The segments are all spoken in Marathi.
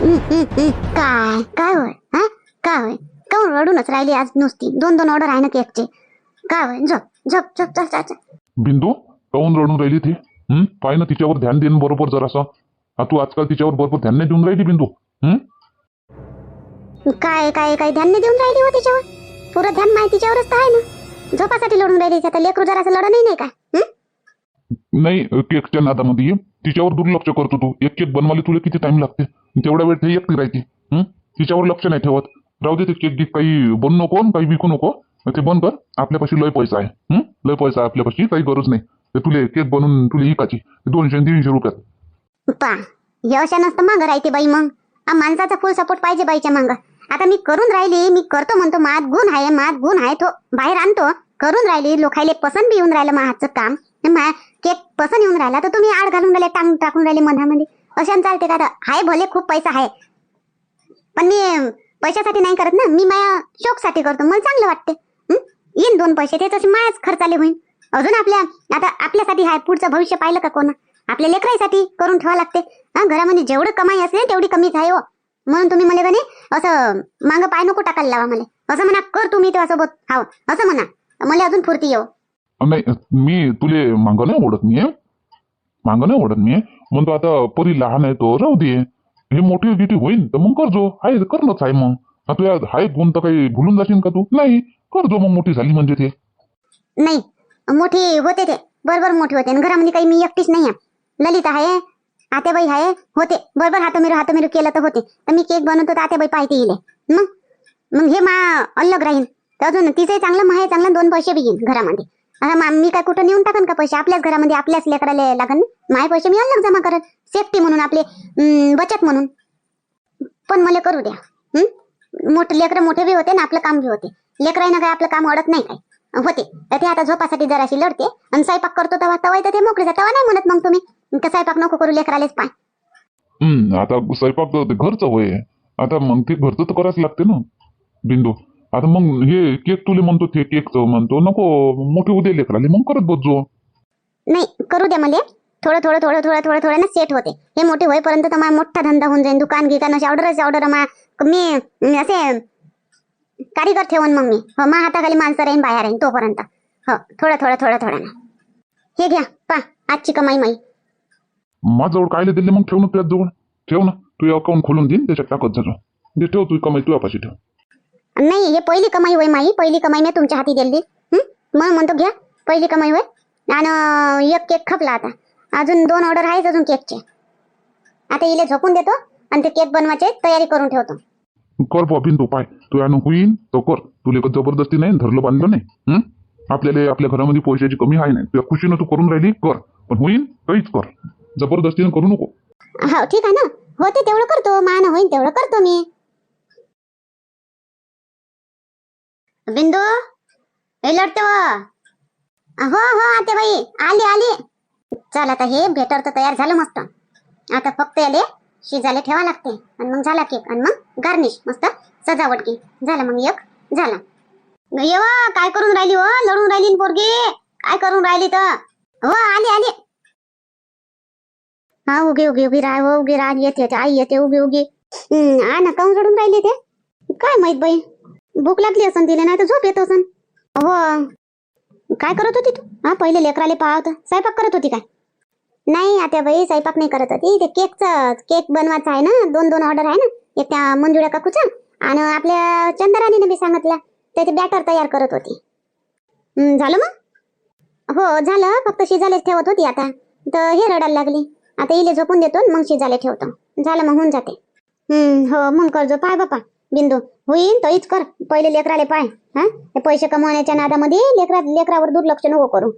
हम्म, हम्म, हम्म. काय काय होय? हा? काय होय? काऊन रडूनच राहिली आज नुसती? दोन दोन ऑर्डर आहे ना केकचे काय होय? झोप झोप झोप चल चल चल. बिंदू काऊन रडून राहिली ती? हं? पाय ना तिच्यावर ध्यान देणं बरोबर जरासं. हा तू आजकाल तिच्यावर बरोबर ध्यान नाही देऊन राहिली बिंदू? हं? काय काय काय ध्यान नाही देऊन राहिली हो तिच्यावर? पुरं ध्यान माहिती तिच्यावरच तर आहे ना. झोपासाठी लढून राहिली आता लेकरू जरासं लढ नाही नाही काय हं? नाही केकच्या नादामध्ये तिच्यावर दुर्लक्ष करतो तू. एक केक बनवायला तुला किती टाइम लागते? तेवढा वेळ ते एकटी राहते. तिच्यावर लक्ष नाही ठेवत. राहू दे ते केक गिक काही बनू नको काही विकू नको. ते बंद कर. आपल्यापाशी लय पैसा आहे. लय पैसा आहे आपल्यापाशी. काही गरज नाही. ते तुले केक बनवून तुला इकाची दोनशे तीनशे रुपयात. पा व्यवसाय नसतं मागं राहते बाई मग. माणसाचा फुल सपोर्ट पाहिजे बाईच्या मागं. आता मी करून राहिली मी करतो म्हणतो मात गुण आहे मात गुण आहे तो बाहेर आणतो. करून राहिली लोकायले पसंत बी येऊन राहिलं माझं काम. केक पसंत येऊन राहिला तर तुम्ही आड घालून राहिले टांग टाकून राहिले मनामध्ये. अशाने चालते का आता? हाय भले खूप पैसा आहे पण मी पैशासाठी नाही करत ना मी माझ्या शोकसाठी करतो. मला चांगलं वाटते येईन दोन पैसे त्याच मायाच खर्चाले होईल अजून आपल्या आता आपल्यासाठी आहे पुढचं भविष्य पाहिलं का कोण? आपल्या लेकराईसाठी करून ठेवा लागते हा? घरामध्ये जेवढं कमाई असेल तेवढी कमीच आहे हो. म्हणून तुम्ही मला कधी असं मागं पाय नको टाकायला लावा मला. असं म्हणा कर तुम्ही तेव्हा सोबत हाव असं म्हणा. मला अजून फुर्ती येऊ नाही मी तुले मागं नाही ओढत मी मागं नाही ओढत मी म्हणतो आता परी लहान आहे तो राहू दे. हे मोठी गिटी होईन तर मग करजो आहे करणंच आहे मग. तुझ्या हाय गुण तर काही भुलून जाशील का तू? नाही करजो मग मोठी झाली म्हणजे ते. नाही मोठी होते ते. बरोबर मोठी होते. आणि घरामध्ये काही मी एकटीच नाही आहे. ललिता आहे आत्याबाई आहे होते. बरोबर हातमिरू हातमिरू केलं तर होते. तर मी केक बनवतो तर आत्याबाई पाहिजे येईल मग? मग हे मा अलग राहीन. तर अजून तिचंही चांगलं माहे चांगलं दोन पैसे बी येईल घरामध्ये. आता मी काय कुठं नेऊन टाकन का पैसे? आपल्याच घरामध्ये आपल्याच लेकराला लागन. माय पैसे मी अलग जमा करत सेफ्टी म्हणून आपले बचत म्हणून. पण मला करू द्या. मोठे लेकरं मोठे बी होते ना आपलं काम बी होते. लेकराईनं काय आपलं काम अडत नाही काय? होते. ते आता झोपासाठी जराशी लढते. आणि स्वयंपाक करतो तेव्हा तवा तर ते मोकळे तेव्हा नाही म्हणत मग तुम्ही. स्वयंपाक नको करू लेकरालेच पाय. आता स्वयंपाक घरचं होय. आता मग ते घरचं तर करायच लागते ना. बिंदू. आता मग हे केक तुले म्हणतो ते केकचं म्हणतो. नको मोठे उद्या लेकराले. मग करत बसजो नाही करू द्या मला. थोडं थोडं थोडं थोडं थोडं थोडं ना सेट होते. हे मोठे होईपर्यंत तर माझा मोठा धंदा होऊन जाईल दुकान गिकान असे ऑर्डरच ऑर्डर मा मी मी असे कारीगर ठेवून मग मी. हो मा हाताखाली माणसं राहीन बाहेर राहीन तोपर्यंत. हो थोडं थोडं थोडं थोडं ना. हे घ्या पा आजची कमाई माई. माझ्याजवळ कायले दिले मग ठेव ना जवळ. ठेव ना तू अकाउंट खोलून देईन त्याच्यात टाकत दे ठेव तू कमाई तुझ्यापाशी ठेव. नाही हे पहिली कमाई होय माई पहिली कमाई मी तुमच्या हाती दिली. मग म्हणतो घ्या पहिली कमाई होय. आणि एक केक खपला आता. अजून दोन ऑर्डर आहेच अजून केकचे. आता इले झोपून देतो आणि ते केक बनवायचे तयारी करून ठेवतो. कर बा बिंदू पाय. तू यानं होईन तो कर. तुले जबरदस्ती नाही धरलं बांधलं नाही? आपल्याला आपल्या घरामध्ये पैशाची कमी आहे नाही. तुझ्या खुशीनं तू करून राहिली कर. पण होईन काहीच कर. जबरदस्तीनं करू नको. हो ठीक आहे ना. होते तेवढं करतो मान होईन तेवढं करतो मी. बिंदू हे लढते. हो हो आते बाई. आली आली. चल आता हे बेटर तर तयार झालं मस्त. आता फक्त याले शिजायला ठेवा लागते. आणि मग झाला केक आणि मग गार्निश मस्त सजावट की. झालं मग एक. झाला. येव काय करून राहिली हो? लढून राहिली पोरगी. काय करून राहिली तर हो आली आली. हा उगी उगी उगी राय हो, उगी राय येते येते. आई येते उगी उगी. हम्म, आ ना काऊन रडून राहिले ते? काय माहीत बाई? भूक लागली असन तिला नाही तर झोप येत असन. हो काय करत होती तू? हा पहिले लेकराले पाहत स्वयंपाक करत होती काय? नाही आता बाई स्वयंपाक नाही करत होती. ते केकचं केक बनवायचा आहे ना दोन दोन ऑर्डर आहे ना एक त्या मंजुळ्या काकूचा आणि आपल्या चंद्राणीने बी सांगितलं त्याचे बॅटर तयार करत होती. झालं मग? हो झालं. फक्त शिजायलाच ठेवत होती आता. तर हे रडायला लागली. आता इले झोपून देतो मग शिजायला ठेवतो. झालं मग होऊन जाते. हो मग करजो. पाय बापा. बिंदू होईन तर कर. पहिले लेकराले पाय. हा? पैसे कमवण्याच्या नादामध्ये लेकरा लेकरावर दुर्लक्ष नको करू.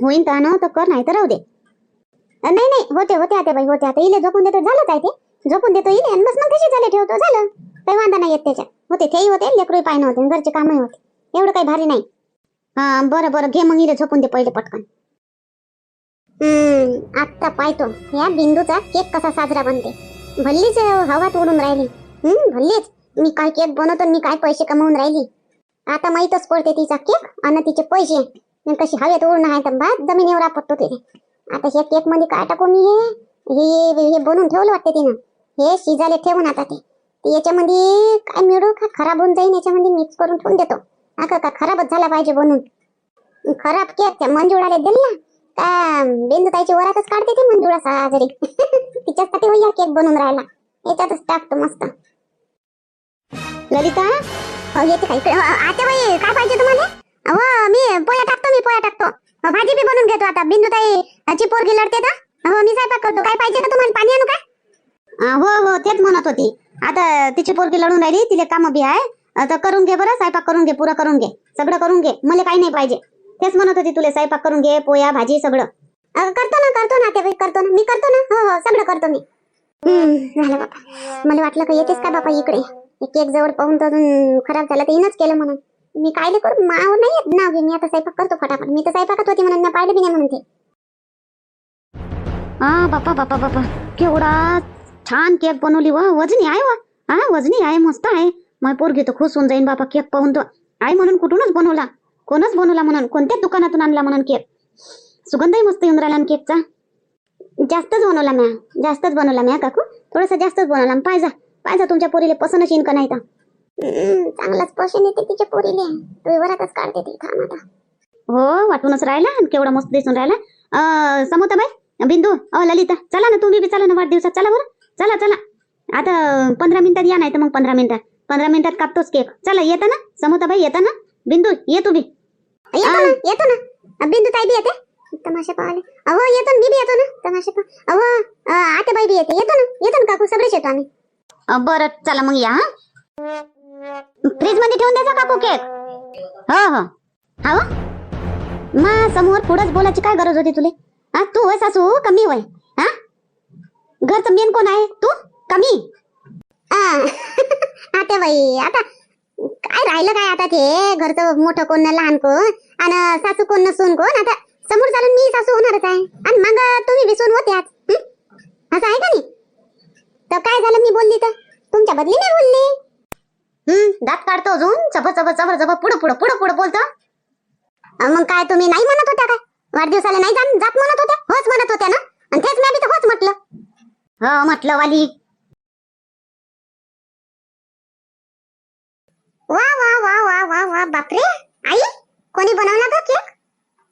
होईन तर आण तर कर नाही तर राहू दे. नाही नाही. होते होते आता बाई होते आता. इले झोपून देतो झालं काय ते? झोपून देतो इले. आणि बस मग ते झाले ठेवतो? झालं. काही वांदा नाही येत त्याच्यात. होते तेही होते. लेकरू पाय नव्हते. घरचे कामही होते. एवढं काही भारी नाही. हा बरं बरं. घे मग इले झोपून दे पहिले पटकन. हम्म आत्ता पाहतो. या बिंदूचा केक कसा साजरा बनते. भल्लीच हवात उडून राहिली. हम्म भल्लीच. मी काय केक बनवतो मी काय पैसे कमवून राहिली? आता माहीतच पडते तिचा केक आणि तिचे पैसे. कशी हवेत उडणं आहे तर भात जमिनीवर आपटतो ते. आता हे केकमध्ये काय टाकू मी हे? हे बनवून ठेवलं वाटते तिनं. हे शिजाले ठेवून आता ते. याच्यामध्ये काय मिळू का? खराब होऊन जाईन याच्यामध्ये मिक्स करून ठेवून देतो. अगं का खराबच झाला पाहिजे बनून. खराब केक त्या मंजुळाला दिल ना का बिंदुताईची वरातच काढते ती मंजुळा साजरी तिच्यासाठी होईल केक बनवून राहिला. याच्यातच टाकतो मस्त. ललिता? येते का आता बाई काय पाहिजे तुम्हाला हो मी पोया टाकतो मी पोया टाकतो. भाजी बी बनवून घेतो आता. बिंदुताई ची पोरगी लढते का हो मी स्वयंपाक करतो. काय पाहिजे का तुम्हाला? पाणी आणू का? हो हो तेच म्हणत होती. आता तिची पोरगी लढून राहिली तिले काम बी आहे. आता करून घे बरं स्वयंपाक करून घे पुरा करून घे. सगळं करून घे. मला काही नाही पाहिजे. तेच म्हणत होती तुला स्वयंपाक करून घे पोया भाजी सगळं. करतो ना करतो ना ते करतो ना. मी करतो ना. हो हो सगळं करतो मी. हम्म, झालं बापा. मला वाटलं का येतेस का बापा इकडे? केक जवळ पाहून तर अजून खराब झाला तर इनच केलं म्हणून. मी कायले करू? माव नाही येत नाव घे मी आता स्वयंपाक करतो फटाफट. मी तर स्वयंपाकात होती म्हणून मी पाहिलं बी नाही म्हणून ते. हा बापा बापा बापा केवढा छान केक बनवली वा. वजनी आहे वा. हा वजनी आहे मस्त आहे. मग पोरगी तर खुश होऊन जाईन बापा केक पाहून तो आई म्हणून कुठूनच बनवला? कोणच बनवला म्हणून? कोणत्याच दुकानातून आणला म्हणून केक? सुगंधही मस्त येऊन राहिला केकचा. जास्तच बनवला म्या. जास्तच बनवला म्या काकू. थोडासा जास्तच बनवला. पाहिजा पाहिजा तुमच्या पोरीले पसंत येईन का नाही तर चांगलाच पसंत येते तिच्या पोरीले. तू वरातच काढते ती थांब आता. हो वाटूनच राहिला आणि केवढा मस्त दिसून राहिला. अं, समोताबाई बिंदू अ ललिता चला ना तुम्ही बी चला ना वाढदिवसात. चला बरं. चला चला. आता पंधरा मिनिटात या नाही तर मग पंधरा मिनिटात. पंधरा मिनिटात कापतोच केक. चला येता ना. समोताबाई येता ना. बिंदू ये तू बी. येतो ना बिंदू ताई बी येते? तमाशा पाहायला. अहो येतो मी बी येतो ना. तमाशा पहा अहो आते बाई बी येते. येतो ना येतो ना काकू सगळेच येतो आम्ही. बरं चला मग या फ्रीजमध्ये ठेवून द्यायचा काकू केक हो हो. हा मा समोर पुढंच बोलायची काय गरज होती तुले? हा तू होय सासू कमी होय हा? घरचं मेन कोण आहे? तू? कमी? आता बाई आता काय राहिलं काय आता ते? घरचं मोठं कोण ना लहान कोण आणि सासू कोण ना सून कोण? आता समोर चालून मी सासू होणारच आहे. आणि मग तुम्ही बी सून असं आहे का नाही? तर काय झालं मी बोलली तर? तुमच्या बदली नाही बोलली? हम्म दात काढतो अजून. चप चप चप चप पुढं पुढं पुढं पुढं बोलतो. मग काय तुम्ही नाही म्हणत होत्या काय? वाढदिवसाला नाही जात जात म्हणत होत्या? होच म्हणत होत्या ना? आणि तेच मी तर होच म्हटलं. हो म्हटलं वाली वा वा वा वा वा वा बापरे. आई कोणी बनवला का केक?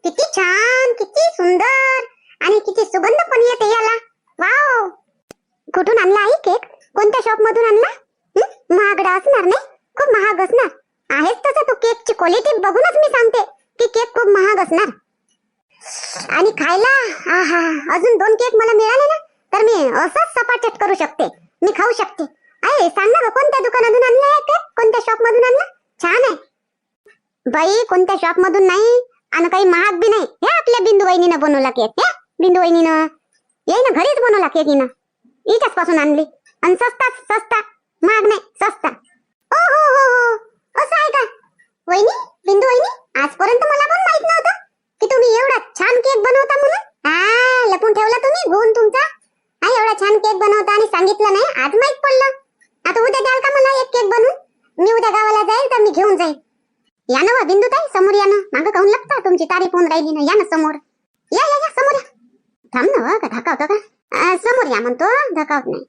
किती छान किती सुंदर. आणि किती सुगंध पण येते याला. वाव. कुठून आणला आई केक? कोणत्या शॉप मधून आणला? महागडा असणार नाही? खूप महाग असणार. आहेच तसं तो केकची क्वालिटी बघूनच मी सांगते की केक खूप महाग असणार. आणि खायला आहा अजून दोन केक मला मिळाले ना तर मी असंच सपाटट करू शकते. मी खाऊ शकते. आहे सांग ना ग, कोणत्या दुकानातून आणला आहे केक? कोणत्या शॉप मधून आणला? छान आहे. बाई कोणत्या शॉप मधून नाही? आणि काही महाग बी नाही. हे आपल्या बिंदू वहिनीनं बनवला केक. हे बिंदू वहिनीनं ये ना घरीच बनवला केक हिनं. हिच्याच पासून आणली. आणि सस्ता सस्ता महाग नाही सस्ता ओ हो हो हो. असं आहे का? वहिनी बिंदू वहिनी आजपर्यंत मला पण माहीत नव्हतं की तुम्ही एवढा छान केक बनवता म्हणून. हा लपून ठेवला तुम्ही गुण तुमचा. हा एवढा छान केक बनवता आणि सांगितलं नाही आज माहीत पडलं. आता उद्या द्याल का मला एक केक बनवून? मी उद्या गावाला जाईल तर मी घेऊन जाईल. या ना बिंदू ताई समोर या ना. मागं काहून लागता तुमची तारीफ होऊन राहिली ना या ना समोर. या या या समोर या. थांब ना हो, का धकावतं का? समोर या म्हणतो धकावत नाही.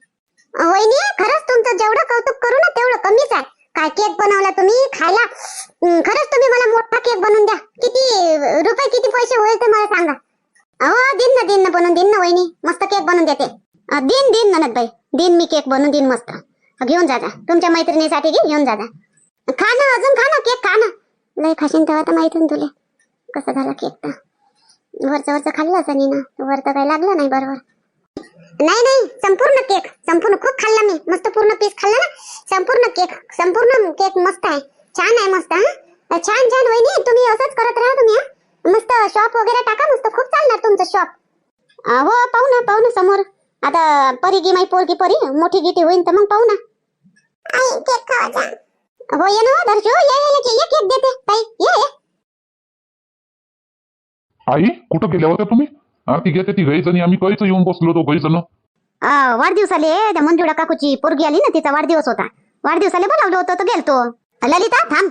वहिनी खरंच तुमचं जेवढं कौतुक करू ना तेवढं कमीच आहे. काय केक बनवला तुम्ही? खायला? खरंच तुम्ही मला मोठा केक बनवून द्या. किती रुपये किती पैसे होईल ते मला सांगा. अहो दिन ना दिन ना बनवून देईन ना वहिनी. मस्त केक बनवून देते. दिन दिन ननद बाई दिन मी केक बनवून देईन मस्त. घेऊन जा तुमच्या मैत्रिणीसाठी घे घेऊन जा खा ना अजून खा ना केक खा ना. लय खाशीन तेव्हा तर माहीत तुले. कसं झालं केक तर. वरचं वरचं खाल्लं असं ना वर तर काही लागलं नाही बरोबर. नाही नाही संपूर्ण केक संपूर्ण खूप खाल्ला मी मस्त पूर्ण पीस खाल्ला ना? संपूर्ण केक संपूर्ण केक मस्त आहे. छान आहे मस्त हा? छान छान वहिनी तुम्ही असंच करत राहा तुम्ही. मस्त शॉप वगैरे टाका मस्त खूप चालणार तुमचं शॉप हो पाहू ना पाहू ना समोर. आता परी गी माई पोरगी परी मोठी गिटी होईन तर मग पाहू ना. केक खावायचा हो ये ना दर्शो ये ये केक देते ताई ये ये. आई कुठं गेल्या होत्या तुम्ही? हा तिघे ते तिघही जणी आम्ही काहीच येऊन बसलो होतो काही जण आ, वाढदिवसाले त्या मंजुळा काकूची पोरगी आली ना तिचा वाढदिवस होता. वाढदिवसाले बोलावलं होतं तर गेलतो. ललिता थांब.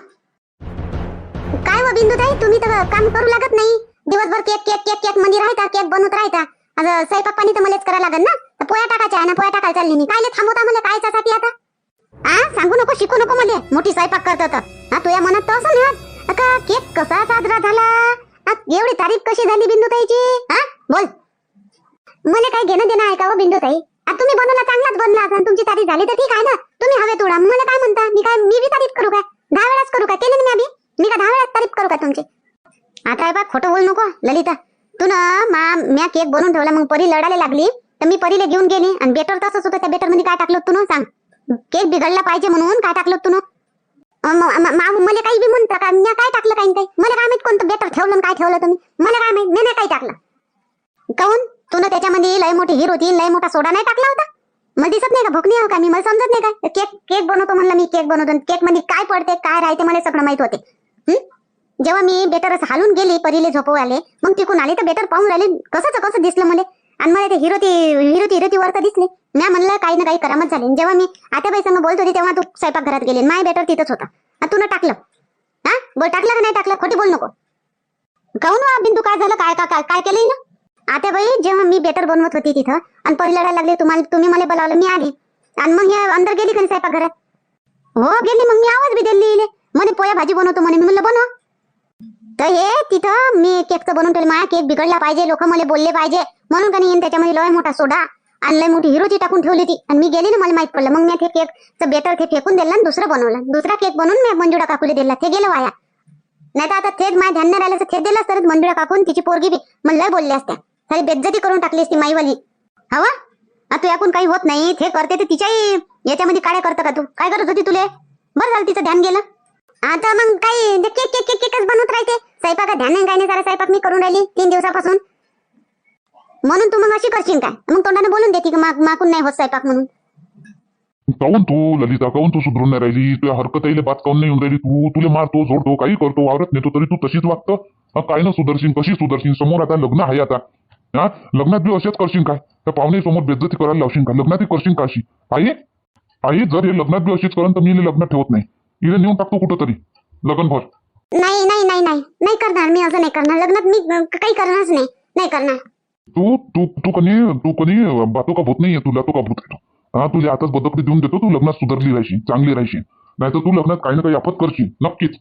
काय हो व बिंदू ताई तुम्ही तर काम करू लागत नाही. दिवसभर केक केक केक केकमध्ये राहता केक बनवत राहता. आता स्वयंपाक पाणी तर मलाच करा लागेल ना. पोया टाकायच्या आहे ना पोया टाकायला चालली मी. काय थांबवता मला काय साठी आता. हा सांगू नको शिकू नको मला. मोठी स्वयंपाक करत होता. हा तुझ्या मनात तर असं नाही का केक कसा साजरा झाला? हा, एवढी तारीफ कशी झाली बिंदू ताईची हा? बोल. मला काही घेणं देणं आहे का हो बिंदू ताई आता तुम्ही बनवला चांगलाच बनला असेल तुमची तारीफ झाली तर ठीक आहे ना? तुम्ही हवे तोडा. मला काय म्हणता? मी काय मी बी तारीफ करू काय? दहा वेळाच करू काय? केली ना मी आधी? मी का दहा वेळाच तारीफ करू का तुमची? आता आहे बा खोटं बोल नको ललिता. तू ना मा म्या केक बनवून ठेवला मग परी लढायला लागली. तर मी परीला घेऊन गेली. आणि बेटर तसंच होतं त्या बेटरमध्ये काय टाकलं तू ना? सांग. केक बिघडला पाहिजे म्हणून काय टाकलं तू मला काही बी म्हणता का? मी काय टाकलं काही काही? मला काय माहीत कोणतं बेटर ठेवलं काय ठेवलं तुम्ही? मला काय माहीत? मी नाही काही टाकलं? काऊन? तू ना त्याच्यामध्ये लय मोठी हिरो होती लय मोठा सोडा नाही टाकला होता? मला दिसत नाही का? भूक नाही हो का? मी? मला समजत नाही काय केक केक बनवतो म्हणलं मी केक बनवतो केकमध्ये काय पडते काय राहते मला सगळं माहीत होते. जेव्हा मी बेटर असं हालून गेली परीले झोपवाले मग तिकून आले तर बेटर पाहून राहिले. कसंच कसं दिसलं मला? आणि मला ते हिरो ती हिरो ती हिरो ती वर तर दिसली. मी म्हणलं काही ना काही करामत झाली. जेव्हा मी आत्याबाई संग बोलत होती तेव्हा तू स्वयंपाक घरात गेली माय बेटर तिथंच होता. तू ना टाकलं. हा? बोल टाकलं का नाही टाकलं? खोटी बोल नको. काहून हो, बिंदू काय झालं? काय काय काय केलंय ना? आता बाई जेव्हा मी बेटर बनवत होती तिथं आणि परी लढायला लागली तुम्हाला तुम्ही मला बोलावलं मी आली. आणि मग हे अंदर गेली का स्वयंपाक घरात? हो गेली. मग मी आवाज बी दिली मध्ये पोया भाजी बनवतो म्हणे. मी म्हणलं बनव. तर हे तिथं मी केकचं बनवून ठेवलं. माझा केक बिघडला पाहिजे लोक मला बोलले पाहिजे. म्हणून का नाही त्याच्यामध्ये लय मोठा सोडा. आणि लय मोठी हिरोची टाकून ठेवली ती आणि मी गेली ना मला माहीत पडलं. मग मी ते केकचं बेटर ते फेकून दिलं आणि दुसरं बनवलं. दुसरा केक बनवून मी मंजुळा काकुले दिला. ते गेलं वाया. नाही तर आता थेट माझ्या ध्यान नाही राहिलं तर थेट दिलं तर मंजुळा काकून तिची पोरगी बी. मला लय असत्या. सारी बेज्जती करून टाकली असती माईवाली. हवा? आता तू याकून काही होत नाही. थे करते तर तिच्याही याच्यामध्ये काय करतं का तू? काय करत होती तुले? बरं झालं तिचं ध्यान गेलं. आता मग काही केक केक केक केकच बनवत राहते. स्वयंपाक ध्यान नाही काय नाही सारा स्वयंपाक मी करून राहिली तीन दिवसापासून. म्हणून तू मग अशी करशील काय? मग तोंडाने बोलून देते की माकून नाही होत स्वयंपाक म्हणून. काऊन तू? ललिता काऊन तू सुधरून नाही राहिली? तुझ्या हरकतईले बात काऊन नाही येऊन राहिली तू? तुले मारतो झोडतो काही करतो वावरत नेतो तरी तू तशीच वागतं? हा, काय ना सुधरशील कशी सुधरशील? समोर आता लग्न आहे आता. हा? लग्नात बी असेच करशील काय? त्या पाहुणे समोर बेज्जती करायला लावशील का? लग्नातही करशील का अशी? आई? आई जर हे लग्नात बी अशीच करण तर मी हिला लग्नात ठेवत नाही. हिला नेऊन टाकतो कुठं तरी लग्नभर नाही नाही नाही नाही. नाही करणार मी असं नाही करणार. लग्नात मी अं, काही करणारच नाही. नाही करणार. तू तू तू कनी तू कनी बातो का भूत नाहीये तुला तो का भूत आहे हा तुझ्या हातात बदकडी देऊन देतो तू लग्नात सुधारली राहशील चांगली राहशील. नाही तर तू लग्नात काही ना काही आपत करशील नक्कीच.